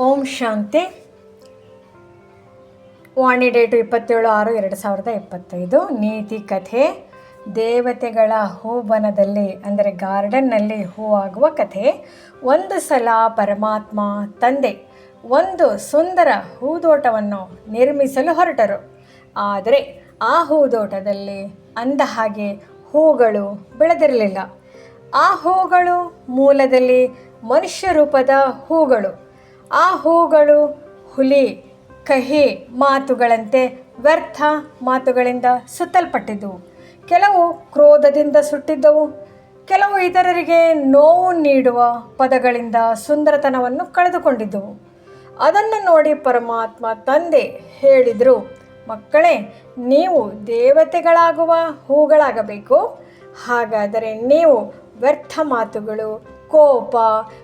ಓಂ ಶಾಂತಿ. ವಾಣಿ date ಇಪ್ಪತ್ತೇಳು ಆರು ಎರಡು ಸಾವಿರದ ಇಪ್ಪತ್ತೈದು. ನೀತಿ ಕಥೆ. ದೇವತೆಗಳ ಹೂವನದಲ್ಲಿ ಅಂದರೆ ಗಾರ್ಡನ್ನಲ್ಲಿ ಹೂವಾಗುವ ಕಥೆ. ಒಂದು ಸಲ ಪರಮಾತ್ಮ ತಂದೆ, ಒಂದು ಸುಂದರ ಹೂದೋಟವನ್ನು ನಿರ್ಮಿಸಲು ಹೊರಟರು. ಆದರೆ ಆ ಹೂದೋಟದಲ್ಲಿ ಅಂದ ಹಾಗೆ ಹೂಗಳು ಬೆಳೆದಿರಲಿಲ್ಲ. ಆ ಹೂಗಳು ಮೂಲದಲ್ಲಿ ಮನುಷ್ಯ ರೂಪದ ಹೂಗಳು. ಆ ಹೂಗಳು ಹುಲಿ, ಕಹಿ ಮಾತುಗಳಂತೆ ವ್ಯರ್ಥ ಮಾತುಗಳಿಂದ ಸುತ್ತಲ್ಪಟ್ಟಿದ್ದವು ಕೆಲವು ಕ್ರೋಧದಿಂದ ಸುಟ್ಟಿದ್ದವು. ಕೆಲವು ಇತರರಿಗೆ ನೋವು ನೀಡುವ ಪದಗಳಿಂದ ಸುಂದರತನವನ್ನು ಕಳೆದುಕೊಂಡಿದ್ದವು. ಅದನ್ನು ನೋಡಿ ಪರಮಾತ್ಮ ತಂದೆ ಹೇಳಿದರು, ಮಕ್ಕಳೇ, ನೀವು ದೇವತೆಗಳಾಗುವ ಹೂಗಳಾಗಬೇಕು. ಹಾಗಾದರೆ ನೀವು ವ್ಯರ್ಥ ಮಾತುಗಳು ಕೋಪ,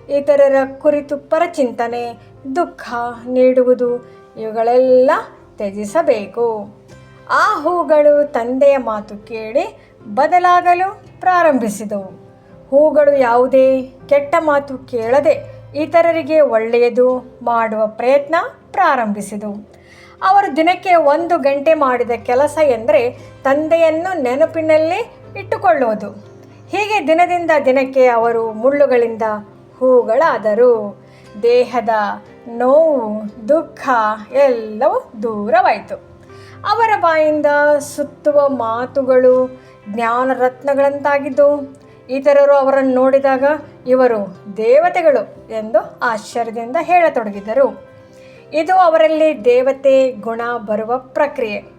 ಇತರರ ಕುರಿತು ಪರಚಿಂತನೆ, ದುಃಖ ನೀಡುವುದು, ಇವುಗಳೆಲ್ಲ ತ್ಯಜಿಸಬೇಕು. ಆ ಹೂಗಳು ತಂದೆಯ ಮಾತು ಕೇಳಿ ಬದಲಾಗಲು ಪ್ರಾರಂಭಿಸಿದವು. ಹೂಗಳು ಯಾವುದೇ ಕೆಟ್ಟ ಮಾತು ಕೇಳದೆ ಇತರರಿಗೆ ಒಳ್ಳೆಯದು ಮಾಡುವ ಪ್ರಯತ್ನ ಪ್ರಾರಂಭಿಸಿದವು. ಅವರು ದಿನಕ್ಕೆ ಒಂದು ಗಂಟೆ ಮಾಡಿದ ಕೆಲಸ ಎಂದರೆ ತಂದೆಯನ್ನು ನೆನಪಿನಲ್ಲಿ ಇಟ್ಟುಕೊಳ್ಳುವುದು. ಹೀಗೆ ದಿನದಿಂದ ದಿನಕ್ಕೆ ಅವರು ಮುಳ್ಳುಗಳಿಂದ ಹೂಗಳಾದರು. ದೇಹದ ನೋವು, ದುಃಖ ಎಲ್ಲವೂ ದೂರವಾಯಿತು. ಅವರ ಬಾಯಿಂದ ಸುತ್ತುವ ಮಾತುಗಳು ಜ್ಞಾನ ರತ್ನಗಳಂತಾಗಿದ್ದವು ಇತರರು ಅವರನ್ನು ನೋಡಿದಾಗ ಇವರು ದೇವತೆಗಳು ಎಂದು ಆಶ್ಚರ್ಯದಿಂದ ಹೇಳತೊಡಗಿದರು. ಇದು ಅವರಲ್ಲಿ ದೇವತೆ ಗುಣ ಬರುವ ಪ್ರಕ್ರಿಯೆ.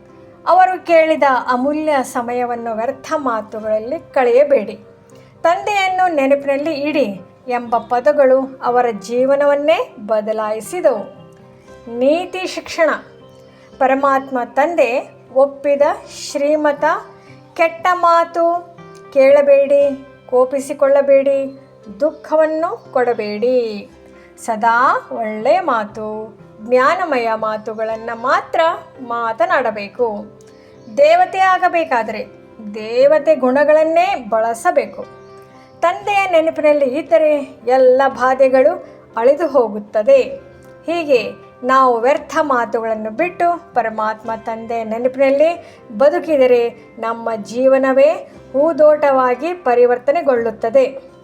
ಅವರು ಕೇಳಿದ ಅಮೂಲ್ಯ ಸಮಯವನ್ನು ವ್ಯರ್ಥ ಮಾತುಗಳಲ್ಲಿ ಕಳೆಯಬೇಡಿ. ತಂದೆಯನ್ನು ನೆನಪಿನಲ್ಲಿ ಇಡಿ ಎಂಬ ಪದಗಳು ಅವರ ಜೀವನವನ್ನೇ ಬದಲಾಯಿಸಿದವು. ನೀತಿ ಶಿಕ್ಷಣ. ಪರಮಾತ್ಮ ತಂದೆ ಒಪ್ಪಿದ ಶ್ರೀಮತ ಕೆಟ್ಟ ಮಾತು ಕೇಳಬೇಡಿ, ಕೋಪಿಸಿಕೊಳ್ಳಬೇಡಿ, ದುಃಖವನ್ನು ಕೊಡಬೇಡಿ. ಸದಾ ಒಳ್ಳೆಯ ಮಾತು. ಜ್ಞಾನಮಯ ಮಾತುಗಳನ್ನು ಮಾತ್ರ ಮಾತನಾಡಬೇಕು. ದೇವತೆ ಆಗಬೇಕಾದರೆ ದೇವತೆ ಗುಣಗಳನ್ನೇ ಬಳಸಬೇಕು. ತಂದೆಯ ನೆನಪಿನಲ್ಲಿ ಇದ್ದರೆ ಎಲ್ಲ ಬಾಧೆಗಳು ಅಳಿದು ಹೋಗುತ್ತದೆ. ಹೀಗೆ ನಾವು ವ್ಯರ್ಥ ಮಾತುಗಳನ್ನು ಬಿಟ್ಟು ಪರಮಾತ್ಮ ತಂದೆಯ ನೆನಪಿನಲ್ಲಿ ಬದುಕಿದರೆ ನಮ್ಮ ಜೀವನವೇ ಹೂದೋಟವಾಗಿ ಪರಿವರ್ತನೆಗೊಳ್ಳುತ್ತದೆ.